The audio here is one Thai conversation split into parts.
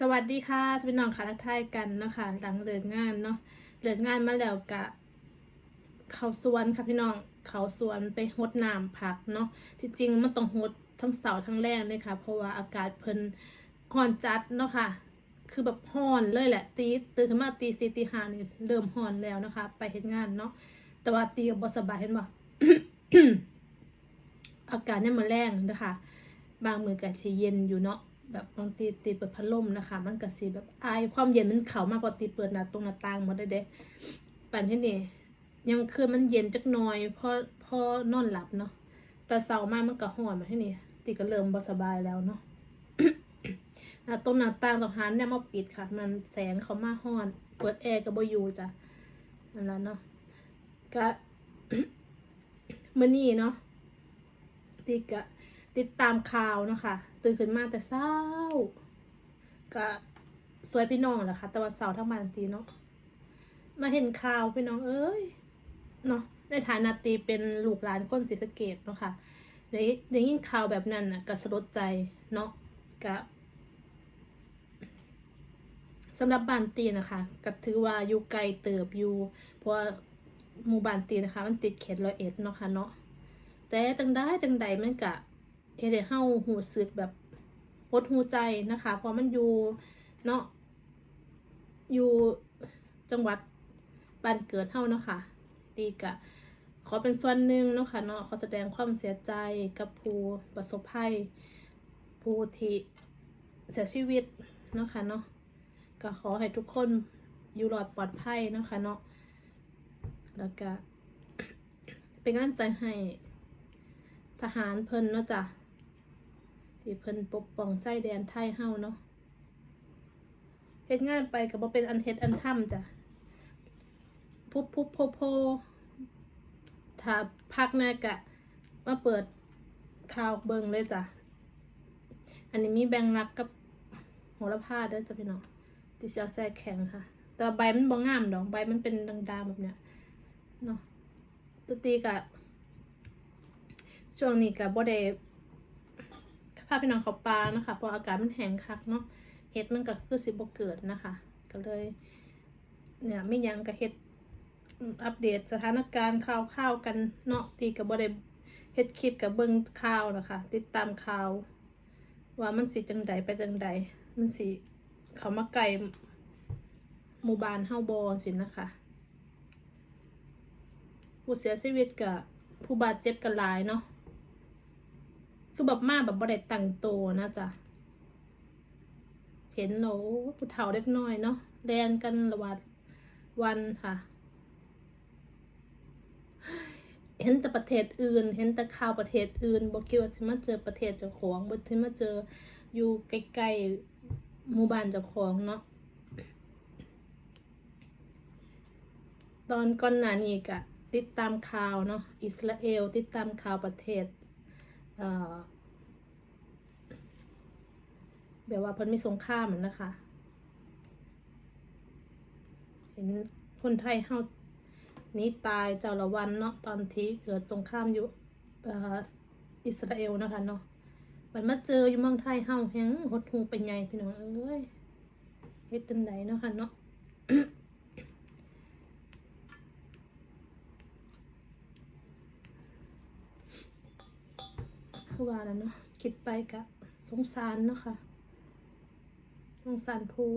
สวัสดีค่ะสเป็นน้องค่ะทักทายกันเนาะคะหลังเลิกงานเนาะเลิกงานมาแล้วกะเขาสวนค่ะพี่น้องเขาสวนไปหดน้ำผักเนาะที่จริงมันต้องหดทั้งเสาร์ทั้งแรงเลยค่ะ เพราะว่าอากาศเพิ่นร้อนจัดเนาะค่ะ คือแบบร้อนเลยแหละ ตีตื่นขึ้นมาตีสี่ตีห้านี่เริ่มร้อนแล้วนะคะ ไปเฮ็ดงานเนาะแต่ว่าตีกับบสบายเห็นบ่อากาศเนี่ยมันแรงนะคะ บางมือก็สิเย็นอยู่เนาะ แบบบางทีตีเปิดพัดลมนะคะ มันก็สิแบบอายความเย็นมันเข้ามากพอตีเปิดหน้าตรงหน้าต่างหมดได้เด้ปันที่นี่ยังคือมันเย็นจักหน่อยพอพอนอนหลับเนาะแต่เช้ามามันก็ร้อนมาที่นี่ตีก็เริ่มบ่สบายแล้วเนาะหน้าตรงหน้าต่างต้องหันเนี่ยมาปิดค่ะ มันแสงเข้ามาร้อน เปิดแอร์ก็บ่อยู่จ้ะนั่นละเนาะก็มื้อนี้เนาะติกะ ติดตามข่าวนะคะตื่นขึ้นมาแต่เช้าก็สวยพี่น้องแหละค่ะแต่ว่าเสาร์ทั้งวันตีเนาะมาเห็นข่าวพี่น้องเอ้ยเนาะในฐานะตีเป็นลูกหลานก้นศรีสะเกดเนาะค่ะได้ได้ยินข่าวแบบนั้นน่ะก็สลดใจเนาะกะสำหรับบ้านตีนะคะก็ถือว่าอยู่ไกลเติบอยู่เพราะหมู่บ้านตีนะคะ มันติดเขตร้อยเอ็ดเนาะค่ะเนาะแต่จังได้จังใดมันกะ เฮ็ดเฮาหูสึกแบบหดหูใจนะคะเพราะมันอยู่เนาะอยู่จังหวัดบ้านเกิดเฮาเนาะค่ะ ตีกะขอเป็นส่วนหนึ่งเนาะค่ะเนาะขอแสดงความเสียใจกับผู้ประสบภัยผู้ที่เสียชีวิตเนาะค่ะเนาะก็ขอให้ทุกคนอยู่รอดปลอดภัยเนาะค่ะเนาะแล้วก็เป็นกำลังใจให้ทหารเพิ่นเนาะจ้ะ ที่เพิ่นปกป้องไส้แดนไทยเฮาเนาะเฮ็ดงานไปก็บ่เป็นอันเฮ็ดอันทำจ้ะพุบพุบโพโพถ้าพักแน่กะมาเปิดข่าวเบิ่งเลยจ้ะ อันนี้มีแบงรักกับโหระพาด้อจ้ะพี่น้องที่สิเอาแซ่แข็งค่ะ แต่ใบมันบ่งามดอกใบมันเป็นด่างๆแบบเนี้ยเนาะตวตีกะช่วงนี้กับบ่ได้ พาพี่น้องเขาปลานะคะเพราะอากาศมันแห้งคักเนาะเฮ็ดมันก็คือสิบเกิดนะคะ ก็เลยเนี่ยไม่ยังก็เฮ็ดอัปเดตสถานการณ์ข่าวๆกันเนาะที่ก็บ่ได้เฮ็ดคลิปกับเบิ่งข่าวนะคะ ติดตามข่าว ว่ามันสิจังใดไปจังใดมันสิเขามาไกลหมู่บ้านเฮาบ่สินะคะผู้เสียชีวิตกับผู้บาดเจ็บกันหลายเนาะ คือแบบมาแบบบ่ได้ตั้งโตวนะจ๊ะเห็นโหนผู้เฒ่าเล็กน้อยเนาะแดนกันระหว่างวันค่ะ เห็นแต่ประเทศอื่น เห็นแต่ข่าวประเทศอื่นบอกคิดว่าสิมาเจอประเทศเจ้าของบ่สิมาเจออยู่ใกล้ๆหมู่บ้านเจ้าของเนาะตอนก่อนหน้านี้ก็ติดตามข่าวเนาะอิสราเอลติดตามข่าวประเทศ แบบว่าเพิ่นมีสงครามนะคะ เห็นคนไทยเฮานี้ตายเจ้าละวันเนาะตอนที่เกิดสงครามอยู่อิสราเอลนะคะเนาะมันมาเจออยู่เมืองไทยเฮาแฮงหดหูเป็นไงพี่น้องเอ้ยเฮ็ดจังไดเนาะค่ะเนาะ คือว่าแล้วเนาะคิดไปกะสงสารเนาะค่ะสงสารผู้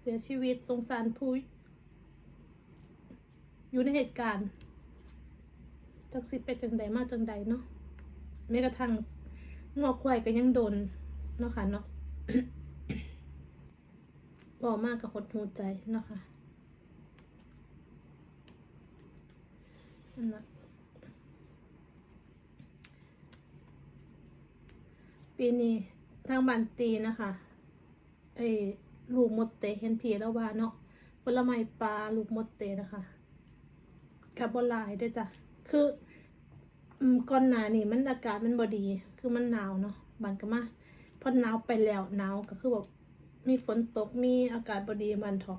เสียชีวิตสงสารผู้อยู่ในเหตุการณ์จักสิเป็นจังใดมาจังใดเนาะแม้กระทั่งงอกควายก็ยังโดนเนาะค่ะเนาะบอกมากกับหดหูใจเนาะค่ะนั่นแหละ ปีนี้ทางบันตีนะคะไอ้ลูกมดเตะเห็นผีแล้วว่าเนาะผลไม้ปลาลูกมดเตะนะคะกับบอนไลายเด้วยจ้ะคืออืมก่อนหนานี่มันอากาศมันบอดี คือมันหนาวเนาะบันก็มาพอหนาวไปแล้วหนาวก็คือแบบมีฝนตกมีอากาศบอดีมันถอ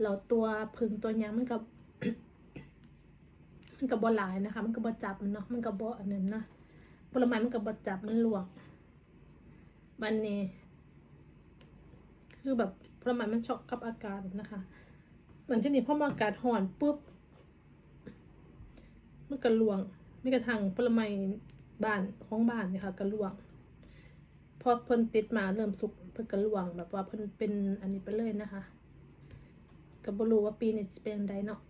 เราตัวพึ่งตัวยังมันกับมันกับบอลายนะคะ มันกับบอจับมันเนาะมันกับบออันนั้นนะผลไม้มันกับบอจับมันลวก วันนี้คือแบบผลไม้มันช็อกกับอากาศนะคะเหมือนที่นี่พอมาอากาศห่อนปุ๊บมันกระลวงไม่กระทั่งผลไม้บ้านของบ้านเนี่ยค่ะกระลวง พอเพิ่นติดมาเริ่มสุกเพิ่นกระลวง แบบว่าเพิ่นเป็นอันนี้ไปเลยนะคะก็บ่รู้ว่าปีนี้สิเป็นจั่งใดเนาะ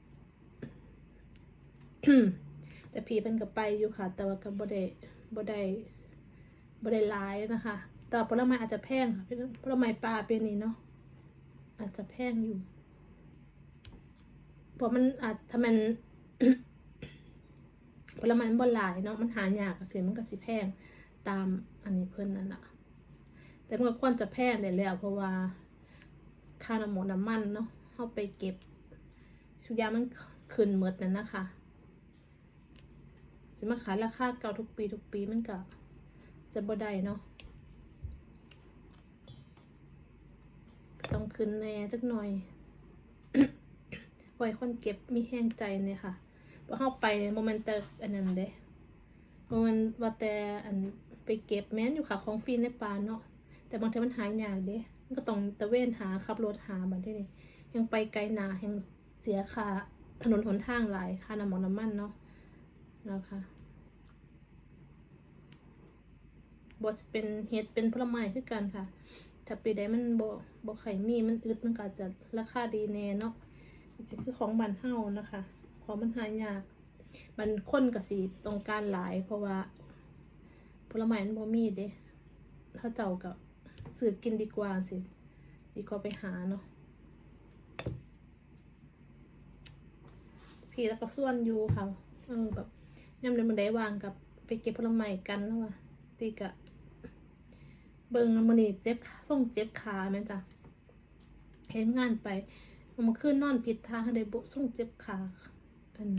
แต่พีเพิ่นก็ไปอยู่ค่ะ แต่ว่าก็บ่ได้บ่ได้บ่ได้หลายนะคะ ต่อผลไม้อาจจะแพงค่ะผลไม้ป่าปีนี้เนาะอาจจะแพงอยู่เพราะมันอาจถ้ามันผลไม้มันบ่หลายเนาะมันหายากก็สิมันก็สิแพงตามอันนี้เพิ่นนั่นละแต่มันก็ควรจะแพงได้แล้ว เพราะว่าค่าน้ำมันน้ำมันเนาะเฮาไปเก็บทุยามันขึ้นหมดนั่นนะคะสิมาขายราคาเก่าทุกปีทุกปีมันก็จะบ่ได้เนาะ ต้องขึ้นแน่จักหน่อยไว้คนเก็บมีแห้งใจเนี่ยค่ะพอเข้าไปโมเมนต์แต่อันนั้นเด้โมเมนต์ว่าแต่อันไปเก็บแม้นอยู่ค่ะของฟรีในป่าเนาะแต่บางทีมันหายยากเด้มันก็ต้องตะเวนหาขับรถหาบัดที่นี่ยังไปไกลหนายังเสียค่าถนนหนทางหลายค่าน้ำมันน้ำมันเนาะนะคะบอสเป็นเห็ดเป็นผลไม้คือกันค่ะ ถ้าปีใดมันบ่บ่ไข่มีมันอึดมันก็จะราคาดีแน่เนาะจะคือของบ้านเฮานะคะของมันหายากมันคนก็สิต้องการหลาย เพราะว่าผลไม้มันบ่มีเด้ถ้าเจ้าก็ซื้อกินดีกว่าสิดีกว่าไปหาเนาะพี่แล้วก็ส่วนอยู่ค่ะเออแบบย่ำเลยมันได้วางกับไปเก็บผลไม้กันแล้วว่ะตีกะ เบิ่งมันนี่เจ็บส่งเจ็บขาแม่นจ้ะเห็นงานไปมันขึ้นนอนผิดทางได้บุส่งเจ็บขาอัน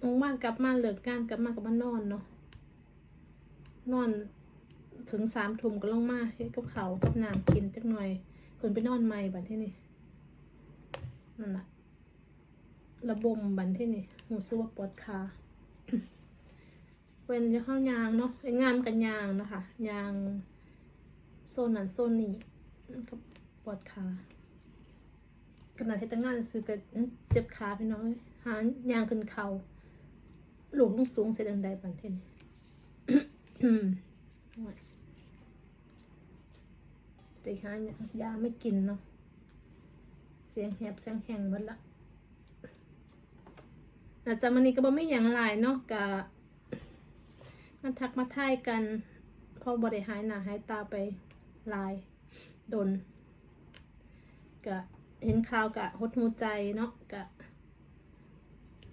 มงบ้านกลับมาเลิกงานกลับมากับมานอนเนาะนอนถึงสามทุ่มก็ลงมาเฮ็ดกับเขากับน้ำกินจักหน่อยคนไปนอนใหม่บันที่นี่นั่นแหละระบมบันที่นี่หูสึกว่าปวดขา เป็นข้าวยางเนาะไอ้งานกันยางนะคะ ยางโซนนั้นโซนนี้มันก็ปวดขาขนาดที่ตั้งงานซื้อกันเจ็บขาพี่น้องเลยหายางขึ้นเขาหลวงต้องสูงเสียดังใดปันเทนแต่หายาไม่กินเนาะเสียงแหบเสียงแห้งหมดละอาจจะมันนี้ก็บ่ไม่อย่างหลายเนาะกะ มันทักมาทายกันพอบริหายหนาหายตาไปลายดนกะเห็นข่าวกะหดหูใจเนาะกะ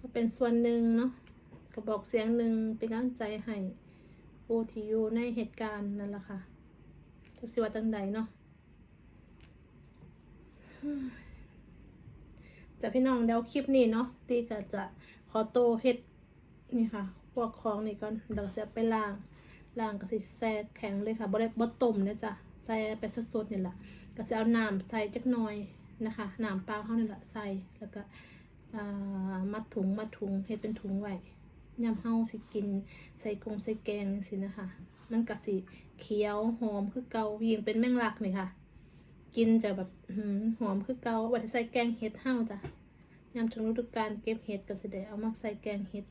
ก็เป็นส่วนหนึ่งเนาะกระบอกเสียงหนึ่งเป็นกำลังใจให้ผู้ที่อยู่ในเหตุการณ์นั่นแหละค่ะทุกสิว่าจังใดเนาะจะพี่น้องเดี๋ยวคลิปนี้เนาะตีก็จะขอโตเฮ็ดนี่ค่ะ พวกของนี่ก่อนเดี๋ยวจะไปล้างล้างก็สิแซ่แข็งเลยค่ะบ่ได้บ่ต้มนะจ๊ะใส่ไปสดๆนี่แหละก็สิเอาน้ำใส่จักหน่อยนะคะน้ำเปล่าเฮานี่แหละใส่แล้วก็มัดถุงมัดถุงเฮ็ดเป็นถุงไว้ยามเฮาสิกินใส่กงใส่แกงจังซี่นะคะมันก็สิเขียวหอมคือเกายิ่งเป็นแมงลักนี่ค่ะ กินจะแบบหอมคือเกาว่าจะใส่แกงเห็ดเฮาจ้ะยามถึงฤดูกาลเก็บเห็ดก็สิได้เอามาใส่แกงเห็ด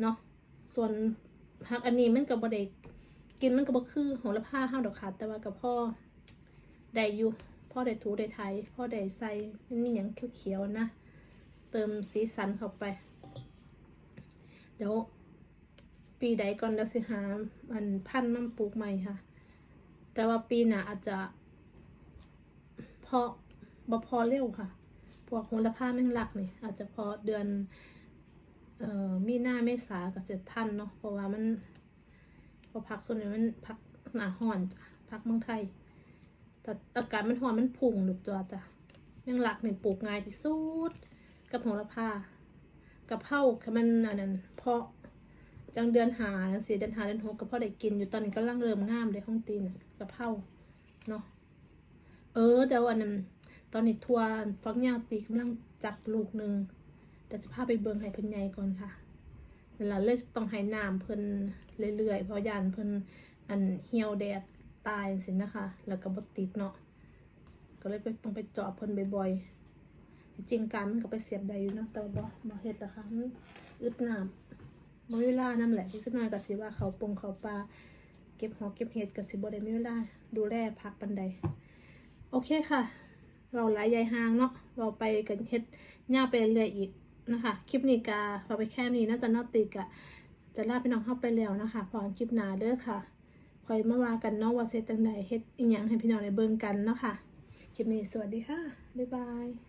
เนาะส่วนผักอันนี้มันก็บ่ได้กินมันก็บ่คือโหระพาเฮาดอกค่ะแต่ว่าก็พ่อได้อยู่พ่อได้ถูได้ไถพ่อได้ใส่มันมีหยังเขียวๆนะ เติมสีสันเข้าไป เดี๋ยวปีใดก่อนเดี๋ยวสิหาอันพันมันปลูกใหม่ค่ะ แต่ว่าปีหน้าอาจจะพาะบ่พอเร็วค่ะ พวกโหระพาแมงลักนี่อาจจะพอเดือน เอ่อมีหน้าเมษาก็เสร็จทันเนาะเพราะว่ามันพอพักส่วนนี้มันพักหนาห่อนจ้ะพักเมืองไทยแต่อากาศมันห่อนมันพุ่งหนุบตัวจ้ะแมงหลักนี่ปลูกง่ายที่สุดกับโหระพากับเผาคือมันอันนั้นเพาะจังเดือนหาเสี่เดือนหาเดือนหกก็พอได้กินอยู่ตอนนี้ก็ร่างเริ่มงามเลยห้องตีนน่ะกับเผาเนาะเออเดี๋ยวอันนั้นตอนนี้ทัวร์ฟักยาวตีกำลังจับลูกหนึ่ง เดี๋ยวจะพาไปเบิ่งให้เพิ่นใหญ่ก่อนค่ะแล้วเราเลยต้องให้น้ำเพิ่นเรื่อยๆเพราะยานเพิ่นอันเหี่ยวแดดตายสินะคะ แล้วก็บติดเนาะก็เลยไปต้องไปเจาะเพิ่นบ่อยๆจริงการมันก็ไปเสียบได้อยู่เนาะแต่ว่าบ่บ่เฮ็ดละค่ะมันอึดน้ำบ่มีเวลานำแหละที่ขึ้นมาก็สิว่าเขาปงเขาปลาเก็บหอกเก็บเห็ดก็สิบ่ได้มีเวลาดูแลพักปานใดโอเคค่ะเราหลายยายหางเนาะเราไปกันเฮ็ดย่าไปเรื่อยอีก นะคะคลิปนี้กาพอไปแค่นี้น่าจะนอติกอะจะลาพี่น้องเข้าไปแล้วนะคะพอคลิปหน้าเด้อค่ะคอยมาว่ากันเนาะว่าเซตจังใดเฮ็ดอีหยังให้พี่น้องได้เบิ่งกันเนาะค่ะคลิปนี้สวัสดีค่ะบ๊ายบาย